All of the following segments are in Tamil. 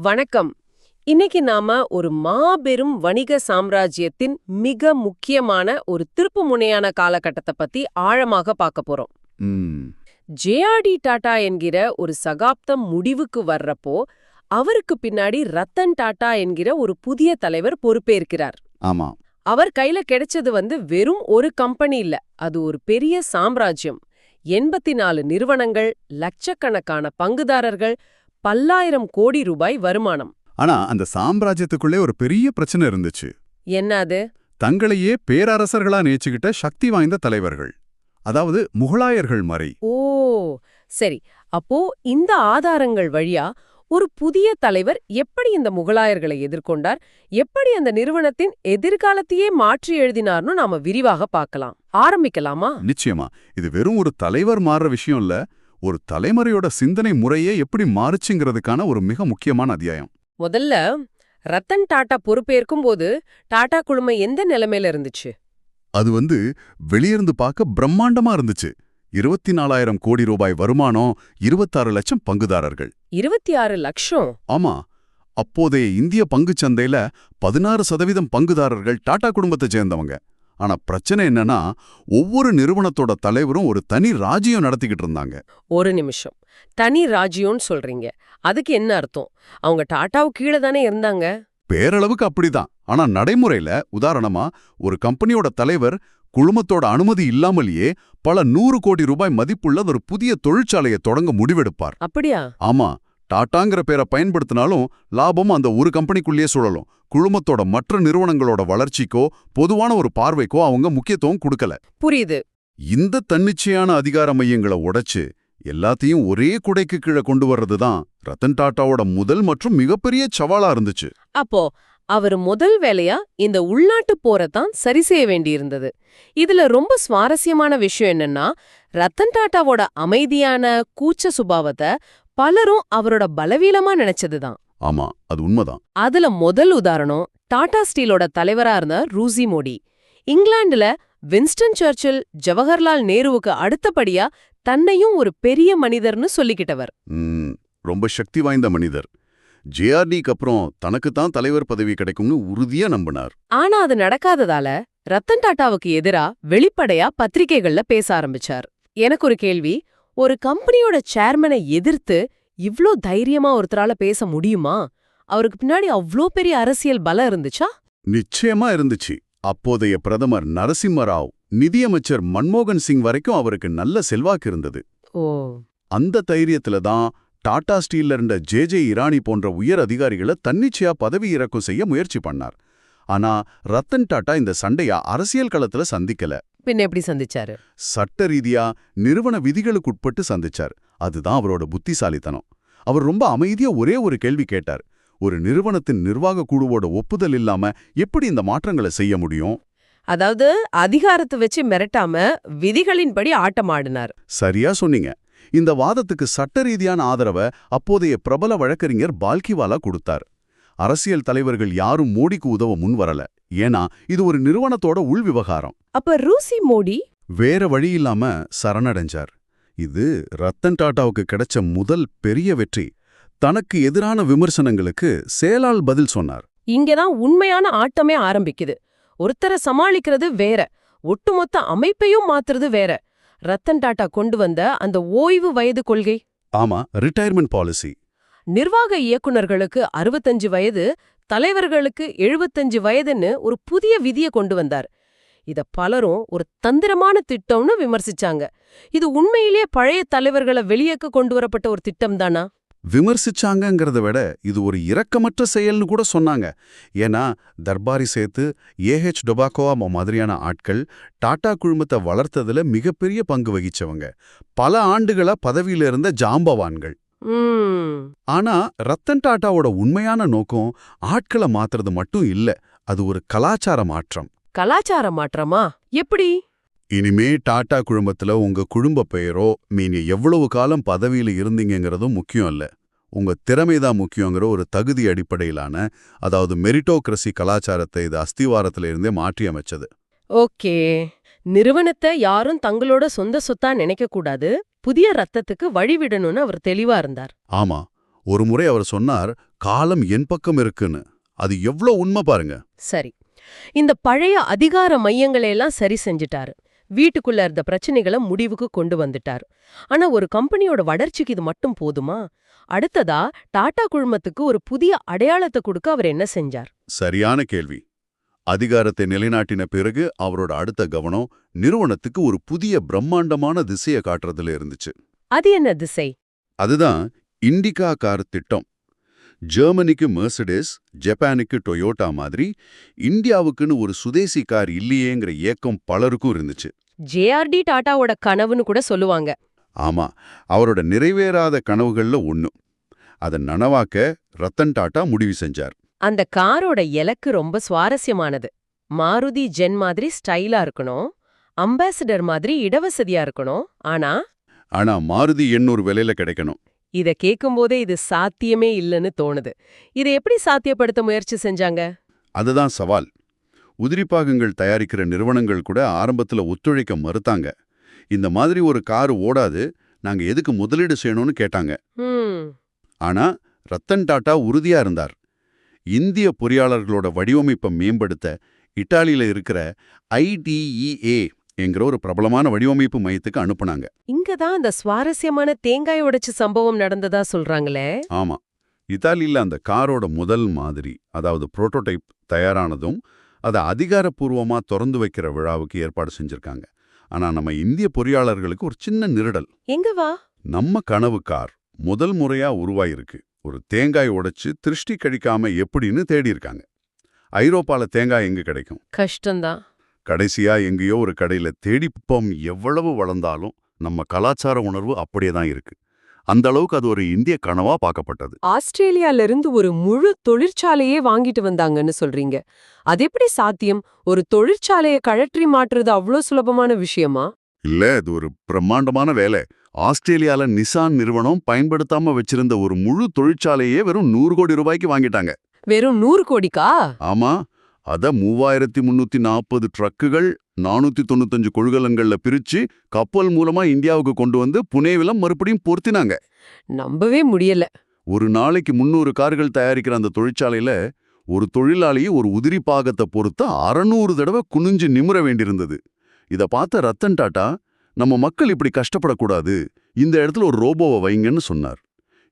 வணக்கம். இன்னைக்கு நாம ஒரு மாபெரும் வணிக சாம்ராஜ்யத்தின் மிக முக்கியமான ஒரு திருப்புமுனையான காலகட்டத்தை பத்தி ஆழமாக பார்க்க போறோம். ஜேஆர்டி டாடா என்கிற ஒரு சகாப்தம் முடிவுக்கு வர்றப்போ அவருக்கு பின்னாடி ரத்தன் டாடா என்கிற ஒரு புதிய தலைவர் பொறுப்பேற்கிறார். ஆமா. அவர் கையில கிடைச்சது வந்து வெறும் ஒரு கம்பெனி இல்ல அது ஒரு பெரிய சாம்ராஜ்யம். எண்பத்தி நாலு நிறுவனங்கள் லட்சக்கணக்கான பங்குதாரர்கள் பல்லாயிரம் கோடி ரூபாய் வருமானம். ஆனா அந்த சாம்ராஜ்யத்துக்குள்ளே ஒரு பெரிய பிரச்சனை இருந்துச்சு. என்ன அது? தங்களையே பேரரசர்களா நேச்சுக்கிட்ட சக்தி வாய்ந்த தலைவர்கள். அதாவது முகலாயர்கள் மறை ஓ சரி. அப்போ இந்த ஆதாரங்கள் வழியா ஒரு புதிய தலைவர் எப்படி இந்த முகலாயர்களை எதிர்கொண்டார்? எப்படி அந்த நிறுவனத்தின் எதிர்காலத்தையே மாற்றி எழுதினார்னு நாம விரிவாக பார்க்கலாம். ஆரம்பிக்கலாமா? நிச்சயமா. இது வெறும் ஒரு தலைவர் மாறுற விஷயம் இல்ல. ஒரு தலைமுறையோட சிந்தனை முறையே எப்படி மாறுச்சுங்கிறதுக்கான ஒரு மிக முக்கியமான அத்தியாயம். முதல்ல ரத்தன் டாடா பொறுப்பேற்கும் போது டாடா குழுமம் எந்த நிலைமையில இருந்துச்சு? அது வந்து வெளியிருந்து பார்க்க பிரம்மாண்டமா இருந்துச்சு. இருபத்தி நாலாயிரம் கோடி ரூபாய் வருமானம் இருபத்தாறு லட்சம் பங்குதாரர்கள். இருபத்தி ஆறு லட்சம்? ஆமா. அப்போதைய இந்திய பங்குச் சந்தையில பதினாறு சதவீதம் பங்குதாரர்கள் டாடா குடும்பத்தை சேர்ந்தவங்க. ஆனா பிரச்சனை என்னன்னா ஒவ்வொரு நிறுவனத்தோட தலைவரும் ஒரு தனி ராஜ்யம் நடத்திக்கிட்டு இருந்தாங்க. ஒரு நிமிஷம். தனி ராஜ்யம்னு சொல்றீங்க. அதுக்கு என்ன அர்த்தம்? அவங்க டாட்டாவுக்கு கீழே தானே இருந்தாங்க? பேரளவுக்கு அப்படிதான். ஆனா நடைமுறையில உதாரணமா ஒரு கம்பெனியோட தலைவர் குழுமத்தோட அனுமதி இல்லாமலேயே பல நூறு கோடி ரூபாய் மதிப்புள்ள ஒரு புதிய தொழிற்சாலையை தொடங்க முடிவெடுப்பார். அப்படியா? ஆமா. டாட்டாங்கிற பேரை பயன்படுத்தினாலும் லாபம் அந்த ஒரு கம்பெனிக்குள்ளேயே சுழலும். குழுமத்தோட மற்ற நிறுவனங்களோட வளர்ச்சிக்கோ பொதுவான ஒரு பார்வைக்கோ அவங்க முக்கியத்துவம் கொடுக்கல. புரியுது. இந்த தன்னிச்சையான அதிகார மையங்களை உடைச்சு எல்லாத்தையும் ஒரே குடைக்கு கீழே கொண்டு வர்றது தான் ரத்தன் டாட்டாவோட முதல் மற்றும் மிகப்பெரிய சவாலா இருந்துச்சு. அப்போ அவர் முதல் வேலையா இந்த உள்நாட்டு போரைத்தான் சரி செய்ய வேண்டியிருந்தது. இதுல ரொம்ப சுவாரஸ்யமான விஷயம் என்னன்னா ரத்தன் டாட்டாவோட அமைதியான கூச்ச சுபாவத்தை பலரும் அவரோட பலவீனமா நினைச்சதுதான். ஆமா அது உண்மைதான். அதுல முதல் உதாரணம் டாடா ஸ்டீலோட தலைவரா இருந்த ரூசி மோடி. இங்கிலாந்துல வின்ஸ்டன் சர்ச்சில் ஜவஹர்லால் நேருவுக்கு அடுத்தபடியா தன்னையும் ஒரு பெரிய மனிதர்னு சொல்லிக்கிட்டவர். ரொம்ப சக்தி வாய்ந்த மனிதர். ஜேஆர்டிக்கு அப்புறம் தனக்கு தான் தலைவர் பதவி கிடைக்கும்னு உறுதியா நம்பினார். ஆனா அது நடக்காததால ரத்தன் டாட்டாவுக்கு எதிரா வெளிப்படையா பத்திரிகைகள்ல பேச ஆரம்பிச்சார். எனக்கு ஒரு கேள்வி ஒரு கம்பெனியோட சேர்மனை எதிர்த்து இவ்ளோ தைரியமா ஒருத்தரால பேச முடியுமா? அவருக்கு பின்னாடி அவ்ளோ பெரிய அரசியல் பலம் இருந்துச்சா? நிச்சயமா இருந்துச்சு. அப்போதைய பிரதமர் நரசிம்ம ராவ் நிதியமைச்சர் மன்மோகன் சிங் வரைக்கும் அவருக்கு நல்ல செல்வாக்கு இருந்தது. ஓ. அந்த தைரியத்துல தான் டாடா ஸ்டீல்ல இருந்த ஜே ஜே இரானி போன்ற உயர் அதிகாரிகளை தன்னிச்சையா பதவி இறக்கம் செய்ய முயற்சி பண்ணார். ஆனா ரத்தன் டாடா இந்த சண்டைய அரசியல் களத்துல சந்திக்கல. பின்ன எப்படி சந்திச்சாரு? சட்ட ரீதியா நிறுவன விதிகளுக்குட்பட்டு சந்திச்சார். அதுதான் அவரோட புத்திசாலித்தனம். அவர் ரொம்ப அமைதியா ஒரே ஒரு கேள்வி கேட்டார். ஒரு நிறுவனத்தின் நிர்வாக குழுவோட ஒப்புதல் இல்லாம எப்படி இந்த மாற்றங்களை செய்ய முடியும்? அதாவது அதிகாரத்தை வச்சு மிரட்டாம விதிகளின்படி ஆட்டமாடினார். சரியா சொன்னீங்க. இந்த வாதத்துக்கு சட்ட ரீதியான ஆதரவை அப்போதைய பிரபல வழக்கறிஞர் பால்கிவாலா கொடுத்தார். அரசியல் தலைவர்கள் யாரும் மோடிக்கு உதவ முன்வரல. ஏன்னா இது ஒரு நிறுவனத்தோட உள் விவகாரம். அப்ப ரூசி மோடி? வேற வழி இல்லாம சரணடைஞ்சார். இது ரத்தன் டாட்டாவுக்கு கிடைச்ச முதல் பெரிய வெற்றி. தனக்கு எதிரான விமர்சனங்களுக்கு செயலால் பதில் சொன்னார். இங்கதான் உண்மையான ஆட்டமே ஆரம்பிக்குது. ஒருத்தரை சமாளிக்கிறது வேற. ஒட்டுமொத்த அமைப்பையும் மாத்துறது வேற. ரத்தன் டாடா கொண்டு வந்த அந்த ஓய்வு வயது கொள்கை? ஆமா ரிட்டையர்மெண்ட் பாலிசி நிர்வாக இயக்குனர்களுக்கு அறுபத்தஞ்சு வயது தலைவர்களுக்கு எழுபத்தஞ்சு வயதுன்னு ஒரு புதிய விதியை கொண்டு வந்தார். இத பலரும் ஒரு தந்திரமான திட்டம்னு விமர்சிச்சாங்க. இது உண்மையிலேயே பழைய தலைவர்களை வெளியேக்க கொண்டு வரப்பட்ட ஒரு திட்டம் தானா? விமர்சிச்சாங்கங்கிறத விட இது ஒரு இரக்கமற்ற செயல்னு கூட சொன்னாங்க. ஏன்னா தர்பாரி சேர்த்து ஏஹெச் டொபாக்கோவா மாதிரியான ஆட்கள் டாடா குழுமத்தை வளர்த்ததுல மிகப்பெரிய பங்கு வகிச்சவங்க. பல ஆண்டுகளா பதவியில இருந்த ஜாம்பவான்கள். ஆனா ரத்தன் டாட்டாவோட உண்மையான நோக்கம் ஆட்களை மாத்துறது மட்டும் இல்ல அது ஒரு கலாச்சார மாற்றம். கலாச்சார மாற்றமா? எப்படி? இனிமே டாடா குழுமத்துல உங்க குடும்ப பெயரோ நீங்க எவ்வளவு காலம் பதவியில இருந்தீங்கங்கிறதும் முக்கியம் இல்ல. உங்க திறமைதான் முக்கியங்கிற ஒரு தகுதி அடிப்படையிலான அதாவது மெரிட்டோக்ரசி கலாச்சாரத்தை இது அஸ்திவாரத்துல இருந்தே மாற்றி அமைச்சது. ஓகே. நிறுவனத்தை யாரும் தங்களோட சொந்த சொத்தா நினைக்க கூடாது புதிய ரத்தத்துக்கு வழிவிடணும்னு அவர் தெளிவா இருந்தார். ஆமா ஒரு முறை அவர் சொன்னார் காலம் என் பக்கம் இருக்குன்னு. அது எவ்ளோ உண்மை பாருங்க. சரி. இந்த பழைய அதிகார மையங்களை எல்லாம் சரி செஞ்சுட்டாரு. வீட்டுக்குள்ள இருந்த பிரச்சனைகளை முடிவுக்கு கொண்டு வந்துட்டாரு. ஆனா ஒரு கம்பெனியோட வளர்ச்சிக்கு இது மட்டும் போதுமா? அடுத்ததா டாடா குழுமத்துக்கு ஒரு புதிய அடையாளத்தை கொடுக்க அவர் என்ன செஞ்சார்? சரியான கேள்வி. அதிகாரத்தை நிலைநாட்டின பிறகு அவரோட அடுத்த கவனம் நிறுவனத்துக்கு ஒரு புதிய பிரம்மாண்டமான திசையை காட்டுறதுல இருந்துச்சு. அது என்ன திசை? அதுதான் இண்டிகா கார் திட்டம். ஜெர்மனிக்கு மெர்சடஸ் ஜப்பானுக்கு டொயோட்டா மாதிரி இந்தியாவுக்குன்னு ஒரு சுதேசி கார் இல்லையேங்கிற ஏக்கம் பலருக்கும் இருந்துச்சு. ஜேஆர்டி டாடாவோட கனவுன்னு கூட சொல்லுவாங்க. ஆமா அவரோட நிறைவேறாத கனவுகள்ல ஒண்ணு. அதை நனவாக்க ரத்தன் டாட்டா முடிவு செஞ்சார். அந்த காரோட இலக்கு ரொம்ப சுவாரஸ்யமானது. மாருதி ஜென் மாதிரி ஸ்டைலா இருக்கணும். அம்பாசிடர் மாதிரி இடவசதியா இருக்கணும். ஆனா ஆனா மாருதி எண்ணூறு விலையில கிடைக்கணும். இத கேக்கும்போதே இது சாத்தியமே இல்லைன்னு தோணுது. இதை எப்படி சாத்தியப்படுத்த முயற்சி செஞ்சாங்க? அதுதான் சவால். உதிரிப்பாகங்கள் தயாரிக்கிற நிறுவனங்கள் கூட ஆரம்பத்துல ஒத்துழைக்க மறுத்தாங்க. இந்த மாதிரி ஒரு கார் ஓடாது நாங்க எதுக்கு முதலீடு செய்யணும்னு கேட்டாங்க. ஆனா ரத்தன் டாட்டா உறுதியா இருந்தார். இந்திய பொறியாளர்களோட வடிவமைப்பை மேம்படுத்த இட்டாலியில இருக்கிற ஐடிஇஏ என்கிற ஒரு பிரபலமான வடிவமைப்பு மையத்துக்கு அனுப்புனாங்க. இங்கதான் அந்த சுவாரஸ்யமான தேங்காய் உடைச்சு சம்பவம் நடந்ததா சொல்றாங்களே? ஆமா. இத்தாலியில அந்த காரோட முதல் மாதிரி அதாவது புரோட்டோடைப் தயாரானதும் அதை அதிகாரப்பூர்வமா திறந்து வைக்கிற விழாவுக்கு ஏற்பாடு செஞ்சிருக்காங்க. ஆனா நம்ம இந்திய பொறியாளர்களுக்கு ஒரு சின்ன நிரடல் எங்க வா? நம்ம கனவு கார் முதல் முறையா உருவாயிருக்கு. ஒரு தேங்காய் உடைச்சு திருஷ்டி கழிக்காம எப்படின்னு தேடி இருக்காங்க ஐரோப்பால தேங்காய் எங்க கிடைக்கும்? கஷ்டம்தான். கடைசியா எங்கேயோ ஒரு கடையில தேடிப்போம் எவ்வளவு வளர்ந்தாலும் நம்ம கலாச்சார உணர்வு அப்படியே தான் இருக்கு. அந்த அளவுக்கு அது ஒரு இந்திய கனவா பார்க்கப்பட்டது. ஆஸ்திரேலியால இருந்து ஒரு முழு தொழிற்சாலையே வாங்கிட்டு வந்தாங்கன்னு சொல்றீங்க. அது எப்படி சாத்தியம்? ஒரு தொழிற்சாலையை கழற்றி மாற்றுறது அவ்வளோ சுலபமான விஷயமா? இல்ல இது ஒரு பிரம்மாண்டமான வேலை. ஆஸ்திரேலியால நிசான் நிறுவனம் பயன்படுத்தாம வச்சிருந்த ஒரு முழு தொழிற்சாலையே வெறும் நூறு கோடி ரூபாய்க்கு வாங்கிட்டாங்க. வெறும் நூறு கோடிக்கா? ஆமா அத மூவாயிரத்தி முன்னூத்தி நாற்பது ட்ரக்குகள் நானூத்தி தொண்ணூத்தஞ்சு கொள்கலங்கள்ல பிரிச்சு கப்பல் மூலமா இந்தியாவுக்கு கொண்டு வந்து புனேவில மறுபடியும் பொருத்தினாங்க. நம்பவே முடியல. ஒரு நாளைக்கு முன்னூறு கார்கள் தயாரிக்கிற அந்த தொழிற்சாலையில ஒரு தொழிலாளி ஒரு உதிரி பாகத்தை பொறுத்த அறநூறு தடவை குனிஞ்சு நிமிர வேண்டியிருந்தது. இத பார்த்த ரத்தன் டாட்டா நம்ம மக்கள் இப்படி கஷ்டப்படக்கூடாது. இந்த இடத்துல ஒரு ரோபோவை வைங்கன்னு சொன்னார்.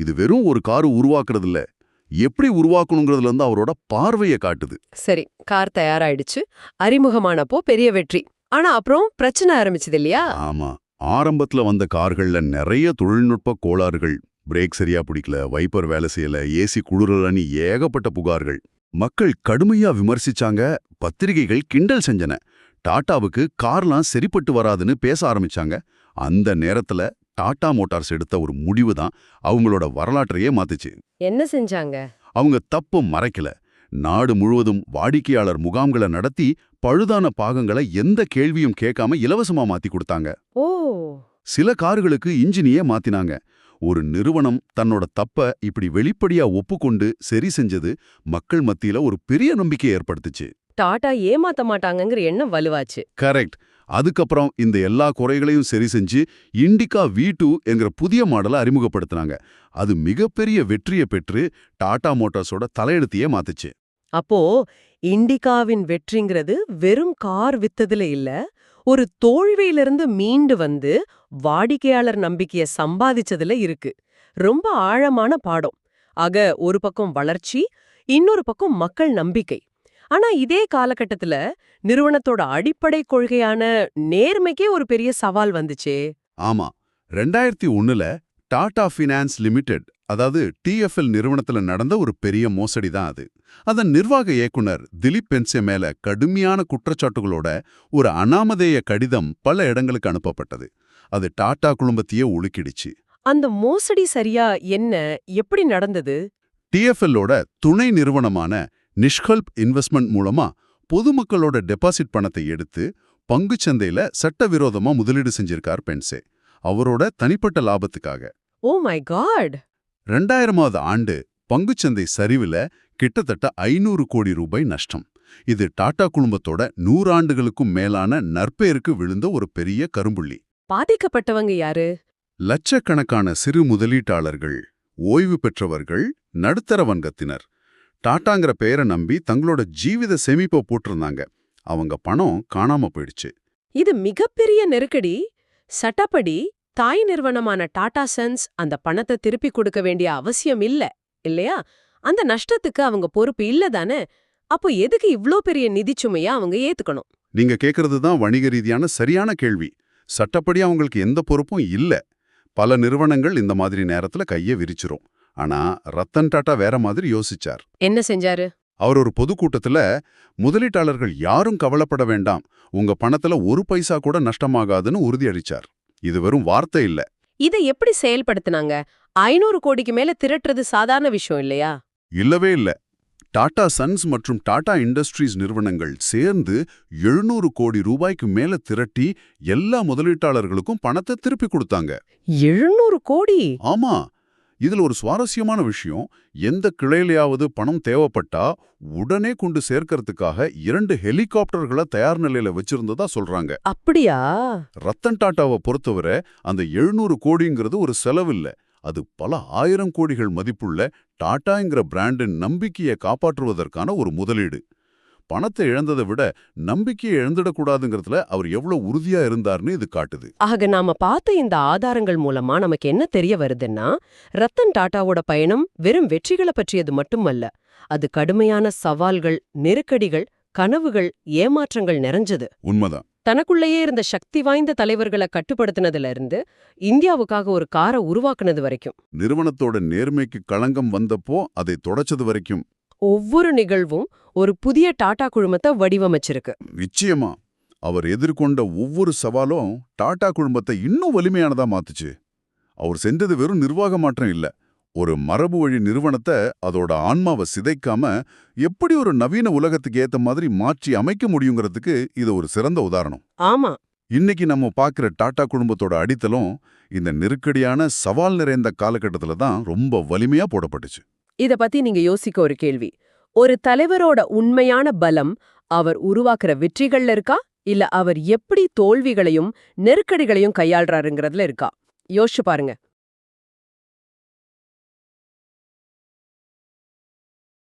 இது வெறும் ஒரு காரு உருவாக்குறது இல்ல எப்படி உருவாக்கணுங்கிறதுல இருந்து அவரோட பார்வையை காட்டுது. சரி கார் தயாராயிடுச்சு. அறிமுகமானப்போ பெரிய வெற்றி. ஆனா அப்புறம் பிரச்சனை ஆரம்பிச்சது இல்லையா? ஆமா. ஆரம்பத்துல வந்த கார்கள்ல நிறைய தொழில்நுட்ப கோளாறுகள். பிரேக் சரியா பிடிக்கல வைப்பர் வேலை செய்யல ஏசி குளிரலன்னு ஏகப்பட்ட புகார்கள். மக்கள் கடுமையா விமர்சிச்சாங்க. பத்திரிகைகள் கிண்டல் செஞ்சன. டாட்டாவுக்கு கார்லாம் சரிப்பட்டு வராதுன்னு பேச ஆரம்பிச்சாங்க. அந்த நேரத்துல டாடா மோட்டார்ஸ் எடுத்த ஒரு முடிவு தான் அவங்களோட வரலாற்றையே மாத்துச்சு. என்ன செஞ்சாங்க? அவங்க தப்பு மறைக்கல. நாடு முழுவதும் வாடிக்கையாளர் முகாம்களை நடத்தி பழுதான பாகங்களை எந்த கேள்வியும் கேட்காம இலவசமா மாத்தி கொடுத்தாங்க. ஓ! சில கார்களுக்கு இன்ஜினியே மாத்தினாங்க. ஒரு நிறுவனம் தன்னோட தப்ப இப்படி வெளிப்படையா ஒப்புக்கொண்டு சரி செஞ்சது மக்கள் மத்தியில ஒரு பெரிய நம்பிக்கை ஏற்படுத்துச்சு. டாடா ஏமாத்த மாட்டாங்கங்கிற எண்ணம் வலுவாச்சு. கரெக்ட். அதுக்கப்புறம் இந்த எல்லா குறைகளையும் சரி செஞ்சு இண்டிகா வி டூ என்கிற புதிய மாடலை அறிமுகப்படுத்தினாங்க. அது மிகப்பெரிய வெற்றியை பெற்று டாடா மோட்டார்ஸோட தலையெழுத்தையே மாத்துச்சு. அப்போ இண்டிகாவின் வெற்றிங்கிறது வெறும் கார் வித்ததுல இல்ல ஒரு தோல்வியிலிருந்து மீண்டு வந்து வாடிக்கையாளர் நம்பிக்கைய சம்பாதிச்சதுல இருக்கு. ரொம்ப ஆழமான பாடம். ஆக ஒரு பக்கம் வளர்ச்சி இன்னொரு பக்கம் மக்கள் நம்பிக்கை. ஆனா இதே காலகட்டத்துல நிறுவனத்தோட அடிப்படை கொள்கையான நேர்மைக்கே ஒரு பெரிய சவால் வந்துச்சே. ஆமா. ரெண்டாயிரத்தி ஒண்ணுல டாடா ஃபினான்ஸ் லிமிடெட் அதாவது டிஎஃப்எல் நிறுவனத்துல நடந்த ஒரு பெரிய மோசடி தான் அது. அதன் நிர்வாக இயக்குனர் திலீப் பென்சே மேல கடுமையான குற்றச்சாட்டுகளோட ஒரு அனாமதேய கடிதம் பல இடங்களுக்கு அனுப்பப்பட்டது. அது டாடா குழுமத்தையே உலுக்கிடுச்சு. அந்த மோசடி சரியா என்ன? எப்படி நடந்தது? டிஎஃப்எல்லோட துணை நிறுவனமான நிஷ்கல்ப் இன்வெஸ்ட்மெண்ட் மூலமா பொதுமக்களோட டெபாசிட் பணத்தை எடுத்து பங்குச்சந்தையில சட்டவிரோதமா முதலீடு செஞ்சிருக்கார் பென்சே. அவரோட தனிப்பட்ட லாபத்துக்காக. Oh my God! ரெண்டாயிரமாவது ஆண்டு பங்குச்சந்தை சரிவுல கிட்டத்தட்ட ஐநூறு கோடி ரூபாய் நஷ்டம். இது டாடா குழுமத்தோட நூறாண்டுகளுக்கும் மேலான நற்பெயருக்கு விழுந்த ஒரு பெரிய கரும்புள்ளி. பாதிக்கப்பட்டவங்க யாரு? லட்சக்கணக்கான சிறு முதலீட்டாளர்கள் ஓய்வு பெற்றவர்கள் நடுத்தர வர்க்கத்தினர் டாட்டாங்கிற பெயரை நம்பி தங்களோட ஜீவித சேமிப்பை போட்டிருந்தாங்க. அவங்க பணம் காணாம போயிடுச்சு. இது மிகப்பெரிய நெருக்கடி. சட்டப்படி தாய் நிறுவனமான டாடா சன்ஸ் அந்த பணத்தை திருப்பி கொடுக்க வேண்டிய அவசியம் இல்ல இல்லையா? அந்த நஷ்டத்துக்கு அவங்க பொறுப்பு இல்ல தானே? அப்போ எதுக்கு இவ்ளோ பெரிய நிதிச்சுமைய அவங்க ஏத்துக்கணும்? நீங்க கேக்குறது தான் வணிக ரீதியான சரியான கேள்வி. சட்டப்படி அவங்களுக்கு எந்த பொறுப்பும் இல்ல. பல நிறுவனங்கள் இந்த மாதிரி நேரத்துல கைய விரிச்சிரும். ஆனா ரத்தன் டாட்டா வேற மாதிரி யோசிச்சார். என்ன செஞ்சாரு? அவர் ஒரு பொதுக்கூட்டத்துல முதலீட்டாளர்கள் யாரும் கவலைப்பட வேண்டாம் உங்க பணத்துல ஒரு பைசா கூட நஷ்டமாகாதுன்னு உறுதியளிச்சார். இது வெறும் வார்த்தை இல்ல. இதை எப்படி செயல்படுத்துனாங்க? ஐநூறு கோடிக்கு மேல திரட்டுறது சாதாரண விஷயம் இல்லையா? இல்லவே இல்ல. டாடா சன்ஸ் மற்றும் டாடா இண்டஸ்ட்ரீஸ் நிறுவனங்கள் சேர்ந்து எழுநூறு கோடி ரூபாய்க்கு மேல திரட்டி எல்லா முதலீட்டாளர்களுக்கும் பணத்தை திருப்பி கொடுத்தாங்க. எழுநூறு கோடி? ஆமா. இதுல ஒரு சுவாரஸ்யமான விஷயம் எந்த கிளையிலையாவது பணம் தேவைப்பட்டா உடனே கொண்டு சேர்க்கறதுக்காக இரண்டு ஹெலிகாப்டர்களை தயார் நிலையில வச்சிருந்ததா சொல்றாங்க. அப்படியா? ரத்தன் டாட்டாவை பொறுத்தவரை அந்த எழுநூறு கோடிங்கிறது ஒரு செலவில்ல. அது பல ஆயிரம் கோடிகள் மதிப்புள்ள டாட்டாங்கிற பிராண்டின் நம்பிக்கையை காப்பாற்றுவதற்கான ஒரு முதலீடு. பணத்தை இழந்ததை விட நம்பிக்கையை இழந்துடக்கூடாதுங்கிறதுல அவர் எவ்வளவு உறுதியா இருந்தார்னு இது காட்டுது. ஆக நாம பார்த்த இந்த ஆதாரங்கள் மூலமா நமக்கு என்ன தெரிய வருதுன்னா ரத்தன் டாட்டாவோட பயணம் வெறும் வெற்றிகளை பற்றியது மட்டுமல்ல அது கடுமையான சவால்கள் நெருக்கடிகள் கனவுகள் ஏமாற்றங்கள் நிறைஞ்சது. உண்மைதான். தனக்குள்ளேயே இருந்த சக்தி வாய்ந்த தலைவர்களை கட்டுப்படுத்தினதுல இருந்து இந்தியாவுக்காக ஒரு காரை உருவாக்குனது வரைக்கும். நிறுவனத்தோட நேர்மைக்கு களங்கம் வந்தப்போ அதை தொடச்சது வரைக்கும் ஒவ்வொரு நிகழ்வும் ஒரு புதிய டாடா குழுமத்தை வடிவமைச்சிருக்கு. நிச்சயமா. அவர் எதிர்கொண்ட ஒவ்வொரு சவாலும் டாடா குழுமத்தை இன்னும் வலிமையானதா மாத்துச்சு. அவர் செஞ்சது வெறும் நிர்வாக மாற்றம் இல்ல. ஒரு மரபு வழி நிறுவனத்தை அதோட ஆன்மாவை சிதைக்காம எப்படி ஒரு நவீன உலகத்துக்கு ஏத்த மாதிரி மாற்றி அமைக்க முடியுங்கிறதுக்கு இது ஒரு சிறந்த உதாரணம். ஆமா. இன்னைக்கு நம்ம பார்க்குற டாடா குடும்பத்தோட அடித்தளம் இந்த நெருக்கடியான சவால் நிறைந்த காலகட்டத்துல தான் ரொம்ப வலிமையா போடப்பட்டுச்சு. இத பத்தி நீங்க யோசிக்க ஒரு கேள்வி. ஒரு தலைவரோட உண்மையான பலம் அவர் உருவாக்குற வெற்றிகள்ல இருக்கா? இல்ல அவர் எப்படி தோல்விகளையும் நெருக்கடிகளையும் கையாள்றாருங்கிறதுல இருக்கா? யோசிச்சு பாருங்க.